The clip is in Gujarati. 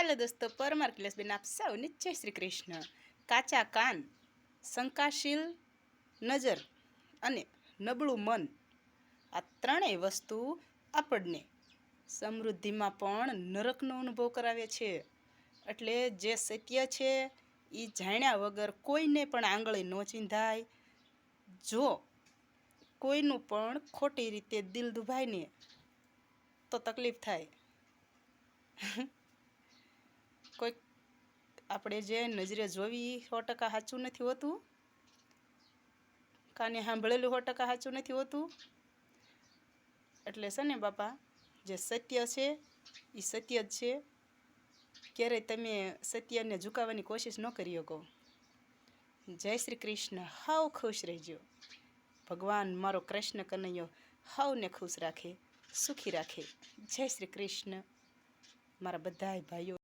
હેલો દોસ્તો પરમાર કિલેશબેન આપ સૌને જય શ્રી કૃષ્ણ કાચા કાન શંકાશીલ નજર અને નબળું મન આ ત્રણેય વસ્તુ આપણને સમૃદ્ધિમાં પણ નરકનો અનુભવ કરાવે છે એટલે જે સત્ય છે એ જાણ્યા વગર કોઈને પણ આંગળી ન ચીંધાય જો કોઈનું પણ ખોટી રીતે દિલ દુભાય ને તો તકલીફ થાય કોઈક આપણે જે નજરે જોવી સો ટકા સાચું નથી હોતું, કાને સાંભળેલું સો ટકા સાચું નથી હોતું, એટલે છે ને બાપા, જે સત્ય છે એ સત્ય જ છે. ક્યારેય તમે સત્યને ઝુકાવવાની કોશિશ ન કરી શકો. જય શ્રી કૃષ્ણ, હાવ ખુશ રહેજો. ભગવાન મારો કૃષ્ણ કનૈયો હાવને ખુશ રાખે, સુખી રાખે. જય શ્રી કૃષ્ણ. મારા બધાય ભાઈઓ.